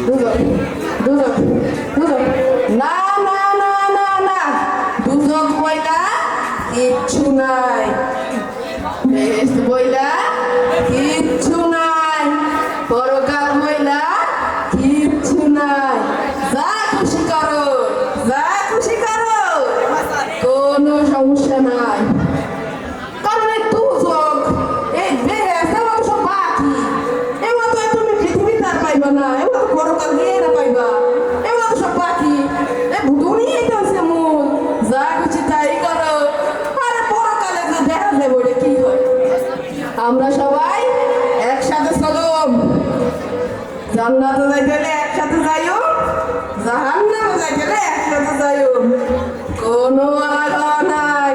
দুর্যোগ দুর্যোগ দুর্যোগ না না না না না দুর্যোগ বইটা কিচ্ছু নাই বেশ বইলা কিচ্ছু নাই পরকাল বইলা কিচ্ছু নাই যা খুশি করো যা খুশি করো যাবে ওটা কি হয়? আমরা সবাই একসাথে চলুম জান্নাতে গেলে একসাথে যাইও, জাহান্নামে গেলে একসাথে যাইও। কোনো আলাদা নাই।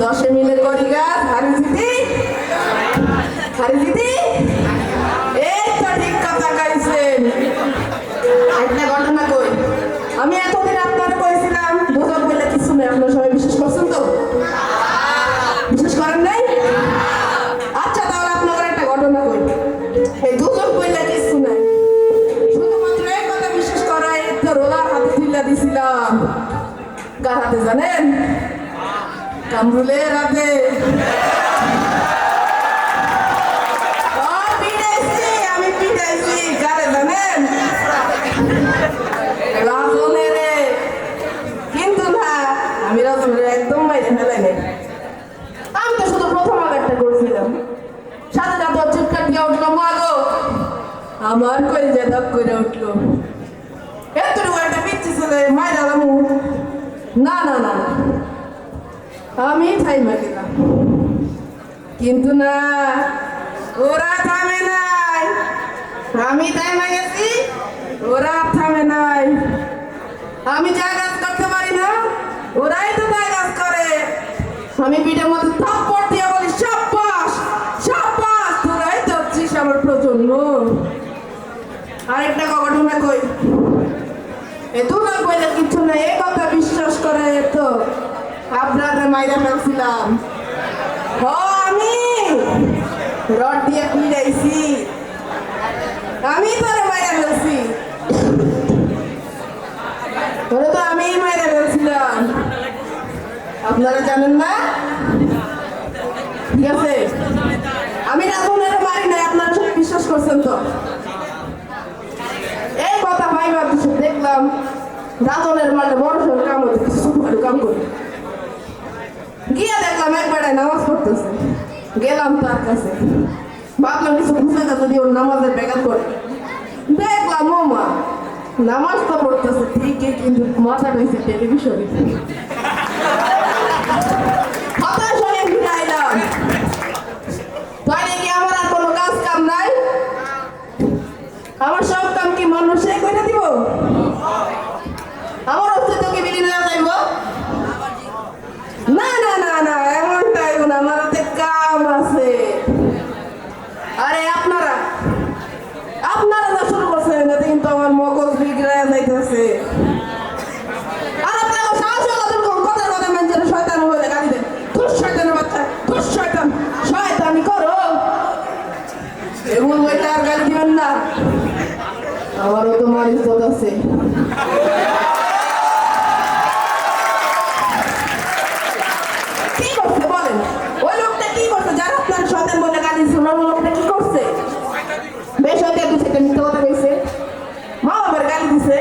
দশে মিলে করি গা হারি দিদি হারি দিছিলাম কার হাতে জানেন? কামরুলের পিটাইছি, আমি পিটাইছি কারে জানেন? রাজনের। কিন্তু না আমি একদম আমি তো শুধু উঠল আমার করে যে দাগ করে উঠল এতটুকু একটা পিচ্ছি ছেলে মায়ের আলামু না না না। আমি থাইমা গেলাম। কিন্তু না, ওরা থামে নাই। আমি থাইমা গেছি, ওরা থামে নাই। আমি যা কাজ করতে পারি না, ওরাই তো তাই কাজ করে। আমি পিঠের মধ্যে থাপ্পড় দিয়ে বলি, সাব্বাস সাব্বাস, তোরাই তো আমার প্রজন্ম। আরেকটা ঘটনা কই? এ দুটো কইলে কিছু না এ কথা বিশ্বাস করে তো। আপনারা মাইরা ফেলছিলাম। ও আমি রড দিয়ে পিড়াইছি আমি তোরে মাইরা ফেলছি। তোরে তো আমি মাইরা ফেলছিলাম। আপনারা জানেন না? ঠিক আছে? আমি রাজনের মারি নাই, আপনারা সব বিশ্বাস করছেন তো? এই কথা ভাই ভাবছি দেখলাম রাজনের মানে বড় সড় কাম কাম করে গিয়ে দেখলাম একবারে নামাজ পড়তেছে। গেলাম তার কাছে। ভাবলাম কিছু না যদি ওর নামাজের ব্যাঘাত করে দেখলাম, ও মা, নামাজ তো পড়তেছে ঠিকই, কিন্তু মাথা রয়েছে টেলিভিশনে হতাশ হয়ে ফিরে আইলাম তাই নাকি আমার আর কোনো কাজ কাম নাই আমার সব কাম কি মানুষে করে দিব আমার অস্তিত্ব কি বিলীন হয়ে যাইব না না না না এমনটাই না আমার হাতে কাম আছে আরে আপনারা আপনারা যা শুরু করছেন এতে কিন্তু আমার মগজ বিগড়ে যাইতেছে আর আপনারা সাহস কথা কথা কথা মানুষের শয়তান হলে গালি দেন তুই শয়তানের বাচ্চা তুই শয়তান শয়তানি করো এমন বইটা আর গালি দিবেন না আমারও তোমার ইজ্জত আছে কি করছে বলেন ওই লোকটা কি করছে যারা আপনার শয়তান বলে গালি দিচ্ছে ওই লোকটা কি করছে বেশ হয়তো একটু একটা মিথ্যা কথা কইছে মা বাবার গালি দিছে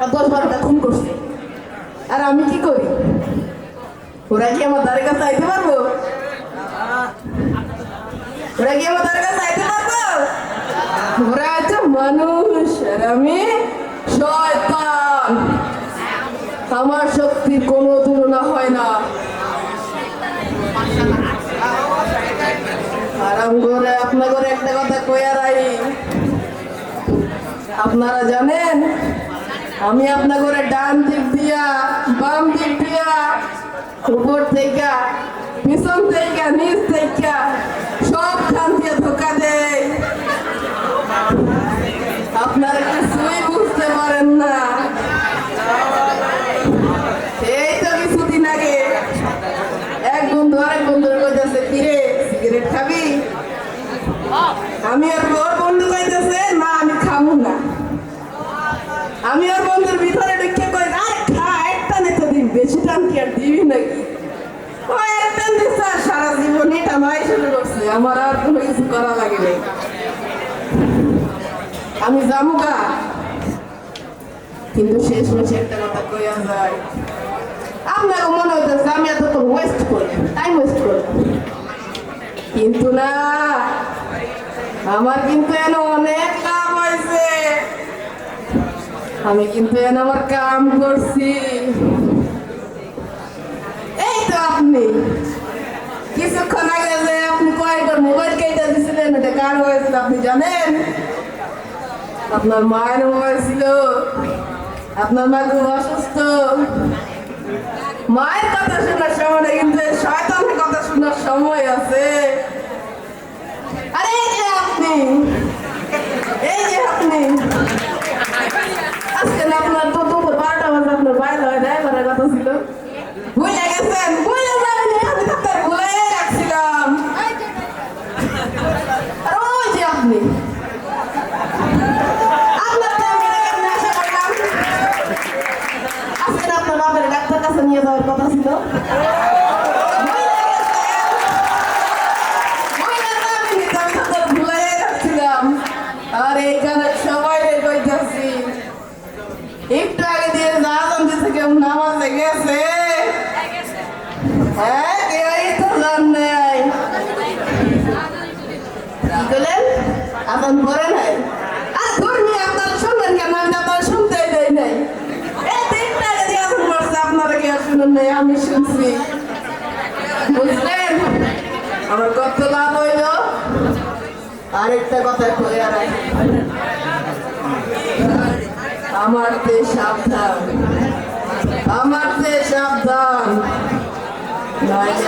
আর দশ বারোটা খুন করছে আর আমি কি করি? ওরা কি আমার দ্বারে কাছে আইতে পারব? ওরা কি আমার দ্বারে কাছে আইতে পারব? ওরা আছে মানুষ, আর আমি শয়তান। আমার শক্তির কোনো তুলনা হয় না। আরাম করে আপনার একটা কথা কইয়ার আই আপনারা জানেন আমি আপনার করে ডান দিক দিয়া, বাম দিক দিয়া, উপর থেকে, পিছন থেকে, নিচ থেকে, সব খান দিয়ে ধোকা দেয় আপনারা কিছুই বুঝতে পারেন না। এই তো কিছুদিন আগে এক বন্ধু আরেক বন্ধুর কইতেছে কিরে, সিগারেট খাবি? আমি আর ওর বন্ধু কইতেছে না আমি খাব না আমি ওর বন্ধুর ভিতরে ঢুকে কই আরে খা একটা নে তো দিন বেশি টান কি আর দিবি নাকি ও একটা দিছে আর সারা জীবন এটা নয় শুরু করছে আমার আর কোনো কিছু করা লাগে নাই। আমি গা কিন্তু শেষ মেশে একটা কথা কইয়া যায়। মনে আমি এত তো ওয়েস্ট টাইম ওয়েস্ট কিন্তু না, আমার কিন্তু এন অনেক লাভ হয়েছে আমি কিন্তু এন আমার কাম করছি। এই তো আপনি, কিছুক্ষণ আগে মোবাইল কেটে দিছিলেন এটা কার হয়েছিল আপনি জানেন? আপনার মায়ের মোবাইল ছিল। আপনার মা খুব অসুস্থ। মায়ের কথা শোনার সময়, কিন্তু শয়তানের কথা শোনার সময় আছে। আরে এই যে আপনি, এই যে আপনি আজকে না আপনার তো দুপুর বারোটা বাজে আপনার বাইরে হয় ড্রাইভারের কথা ছিল ভুলে গেছেন ভুলে যাবেন আমি তো আপনার ভুলে রাখছিলাম আর ওই যে আপনি আপনার তো আমি এটা কেমনে আশা করলাম আজকে না আপনার বাবার ডাক্তার কাছে নিয়ে যাওয়ার কথা ছিল। আর এইখানে সবাই রে একটু আগে দিয়ে জাহাজ দিতে কেউ নামাজে গেছে হ্যাঁ কেউই তো জান নাই। বলেন আপন পরে নাই আর ধর্মী আপনারা শুনবেন কেন আমি তো আপনারা শুনতেই দেই নাই এই তিনটা আগে দিয়ে আপন পড়ছে আপনারা কেউ শুনেন নাই আমি শুনছি বুঝলেন আমার কত লাভ হইল। আরেকটা কথা কই আর আমার তে সাবধান। আমার তে সাবধান। আপনার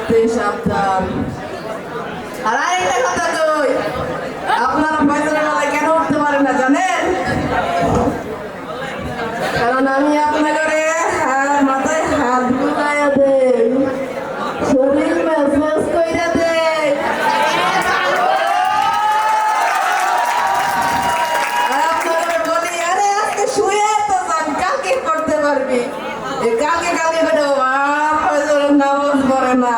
আমি সাবধান। আর কথা কই বেলায় কেন উঠতে পারেন না জানেন কারণ আমি আপনাকে হাত মাথায় হাত বুলাইয়া দেই শরীর মেসমেস কইরা দেই আর আপনাকে বলি আরে আজকে শুয়ে তো যান কালকে করতে পারবি এ কালকে কালকে করে আর ফজরের নামাজ পড়ে না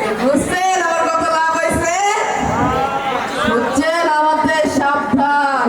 এ বুঝছেন আমার কত লাভ হয়েছে বুঝছেন আমাদের সাবধান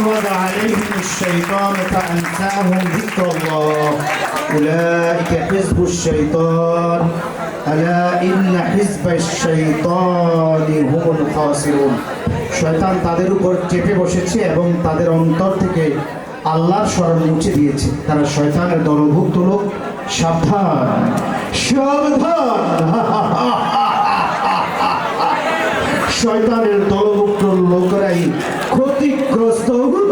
استحوذ عليهم الشيطان فأنساهم ذكر الله أولئك حزب الشيطان ألا إن حزب الشيطان هم الخاسرون শয়তান তাদের উপর চেপে বসেছে এবং তাদের অন্তর থেকে আল্লাহর স্মরণ মুছে দিয়েছে তারা শয়তানের দলভুক্ত লোক সাবধান সাবধান শয়তানের দলভুক্ত লোকেরাই Gostou?